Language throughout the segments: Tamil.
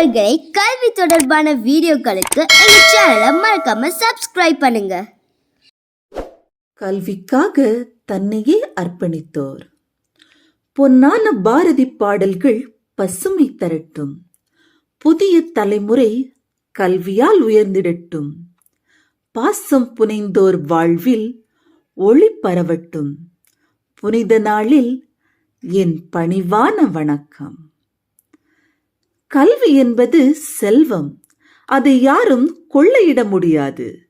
நண்பர்களை கல்வி தொடர்பான வீடியோக்களுக்கு எங்க சேனலை மறக்காம சப்ஸ்கிரைப் பண்ணுங்க. கல்விக்காக தன்னையே அர்ப்பணித்தோர். பொன்னான பாரதி பாடல்கள் பசுமை தரட்டும். புதிய தலைமுறை கல்வியால் உயர்ந்திடட்டும். பாசம் புனைந்தோர் வாழ்வில் ஒளி பரவட்டும். புனித நாளில் என் பணிவான வணக்கம். கல்வி என்பது செல்வம். அதை யாரும் கொள்ளையிட முடியாது.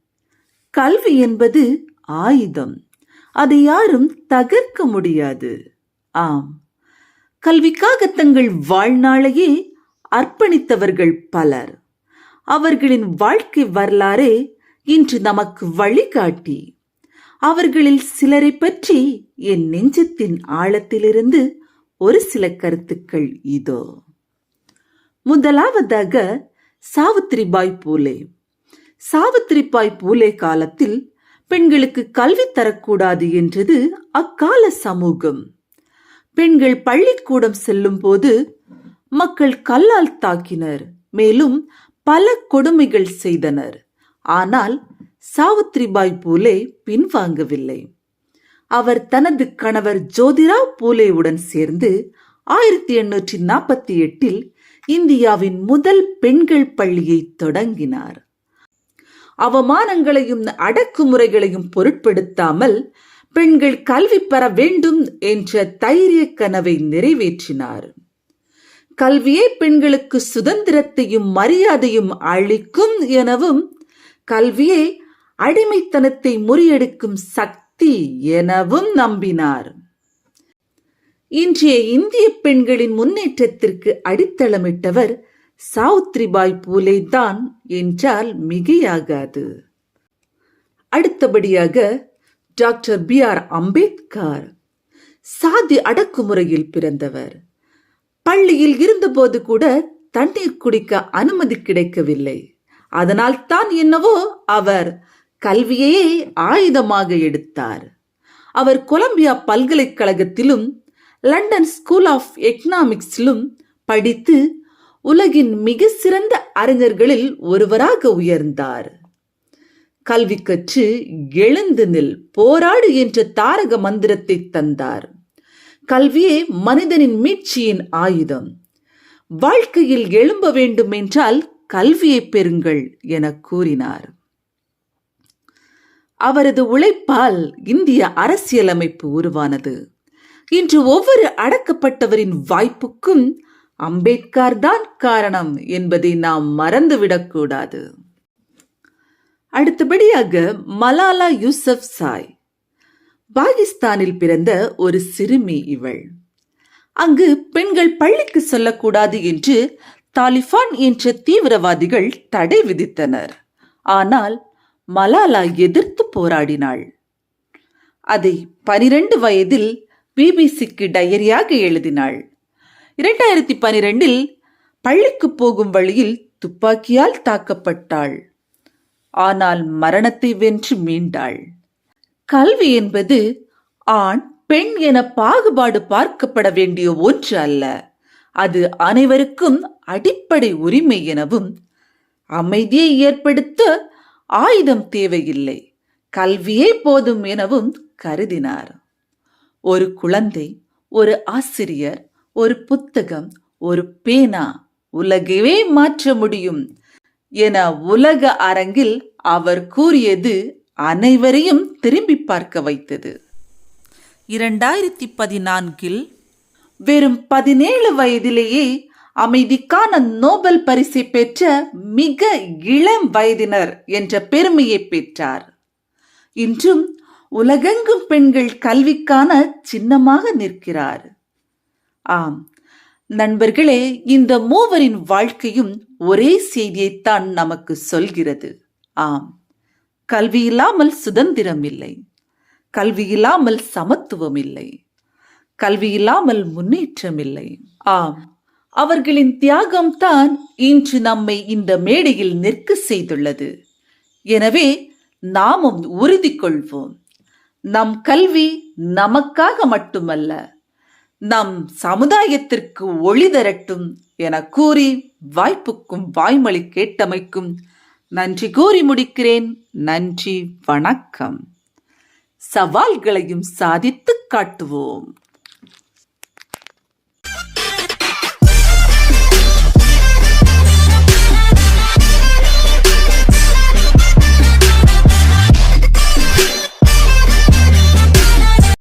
கல்வி என்பது ஆயுதம். அதை யாரும் தகர்க்க முடியாது. ஆம். கல்விக்காக தங்கள் வாழ்நாளையே அர்ப்பணித்தவர்கள் பலர். அவர்களின் வாழ்க்கை வரலாறே இன்று நமக்கு வழிகாட்டி. அவர்களில் சிலரை பற்றி என் நெஞ்சத்தின் ஆழத்திலிருந்து ஒரு சில கருத்துக்கள் இதோ. முதலாவதாக சாவித்திரிபாய் பூலே. சாவித்திரிபாய் பூலே காலத்தில் பெண்களுக்கு கல்வி தரக்கூடாது என்றது அக்கால சமூகம். பெண்கள் பள்ளிக்கூடம் செல்லும் போது மக்கள் கல்லால் தாக்கினர் மேலும் பல கொடுமைகள் செய்தனர். ஆனால் சாவித்ரிபாய் பூலே பின்வாங்கவில்லை. அவர் தனது கணவர் ஜோதிராவ் பூலேவுடன் சேர்ந்து ஆயிரத்தி எண்ணூற்றி நாற்பத்தி எட்டில் இந்தியாவின் முதல் பெண்கள் பள்ளியை தொடங்கினார். அவமானங்களையும் அடக்குமுறைகளையும் பொருட்படுத்தாமல் பெண்கள் கல்வி பெற வேண்டும் என்ற தைரிய கனவை நிறைவேற்றினார். கல்வியே பெண்களுக்கு சுதந்திரத்தையும் மரியாதையும் அளிக்கும் எனவும் கல்வியே அடிமைத்தனத்தை முறியடிக்கும் சக்தி எனவும் நம்பினார். இன்றைய இந்திய பெண்களின் முன்னேற்றத்திற்கு அடித்தளமிட்டவர் சாவித்ரிபாய் பூலே தான் என்றால் மிகையாகாது. அடுத்தபடியாக டாக்டர் பி ஆர் அம்பேத்கர் சாதி அடக்குமுறையில் பிறந்தவர். பள்ளியில் இருந்தபோது கூட தண்ணீர் குடிக்க அனுமதி கிடைக்கவில்லை. அதனால் தான் என்னவோ அவர் கல்வியையே ஆயுதமாக எடுத்தார். அவர் கொலம்பியா பல்கலைக்கழகத்திலும் லண்டன் ஸ்கூல் ஆஃப் எக்கனாமிக்ஸிலும் படித்து உலகின் மிக சிறந்த அறிஞர்களில் ஒருவராக உயர்ந்தார். கல்வி கற்று எழுந்து நில் போராடு என்ற தாரக மந்திரத்தை தந்தார். கல்வியே மனிதனின் மீட்சியின் ஆயுதம். வாழ்க்கையில் எழும்ப வேண்டும் என்றால் கல்வியை பெறுங்கள் என கூறினார். அவரது உழைப்பால் இந்திய அரசியலமைப்பு உருவானது. இன்று ஒவ்வொரு அடக்கப்பட்டவரின் வாய்ப்புக்கும் அம்பேத்கர் தான் காரணம் என்பதை நாம் மறந்துவிடக்கூடாது. அடுத்தபடியாக மலாலா யூசப் சாய். பாகிஸ்தானில் பிறந்த ஒரு சிறுமி இவள். அங்கு பெண்கள் பள்ளிக்கு செல்லக்கூடாது என்று தாலிபான் என்ற தீவிரவாதிகள் தடை விதித்தனர். ஆனால் மலாலா எதிர்த்து போராடினாள். அதை பனிரெண்டு வயதில் பிபிசிக்கு டயரியாக எழுதினாள். இரண்டாயிரத்தி பனிரெண்டில் பள்ளிக்கு போகும் வழியில் துப்பாக்கியால் தாக்கப்பட்டாள். ஆனால் மரணத்தை வென்று மீண்டாள். கல்வி என்பது ஆண் பெண் என பாகுபாடு பார்க்கப்பட வேண்டிய ஒன்று அல்ல. அது அனைவருக்கும் அடிப்படை உரிமை எனவும் அமைதியை ஏற்படுத்த ஆயுதம் தேவையில்லை. கல்வியே போதும் எனவும் கருதினார். ஒரு குழந்தை ஒரு ஆசிரியர் ஒரு புத்தகம் ஒரு பேனா உலகவே மாற்ற முடியும் என உலக அரங்கில் அவர் கூறியது அனைவரையும் திரும்பி பார்க்க வைத்தது. இரண்டாயிரத்தி பதினான்கில் வெறும் பதினேழு வயதிலேயே அமைதிக்கான நோபல் பரிசை பெற்ற மிக இளம் வயதினர் என்ற பெருமையை பெற்றார். இன்றும் உலகெங்கும் பெண்கள் கல்விக்கான சின்னமாக நிற்கிறார். ஆம் நண்பர்களே இந்த மூவரின் வாழ்க்கையும் ஒரே செய்தியைத்தான் நமக்கு சொல்கிறது. ஆம் கல்வி இல்லாமல் சுதந்திரம் இல்லை. கல்வி இல்லாமல் சமத்துவம் இல்லை. கல்வி இல்லாமல் முன்னேற்றம் இல்லை. ஆம் அவர்களின் தியாகம்தான் இன்று நம்மை இந்த மேடையில் நிற்க செய்துள்ளது. எனவே நாமும் உறுதி கொள்வோம். நம் கல்வி நமக்காக மட்டுமல்ல நம் சமுதாயத்திற்கு ஒளி தரட்டும் என கூறி வாய்ப்புக்கும் வாய்மொழி கேட்டமைக்கும் நன்றி கூறி முடிக்கிறேன். நன்றி வணக்கம். சவால்களையும் சாதித்துக் காட்டுவோம்.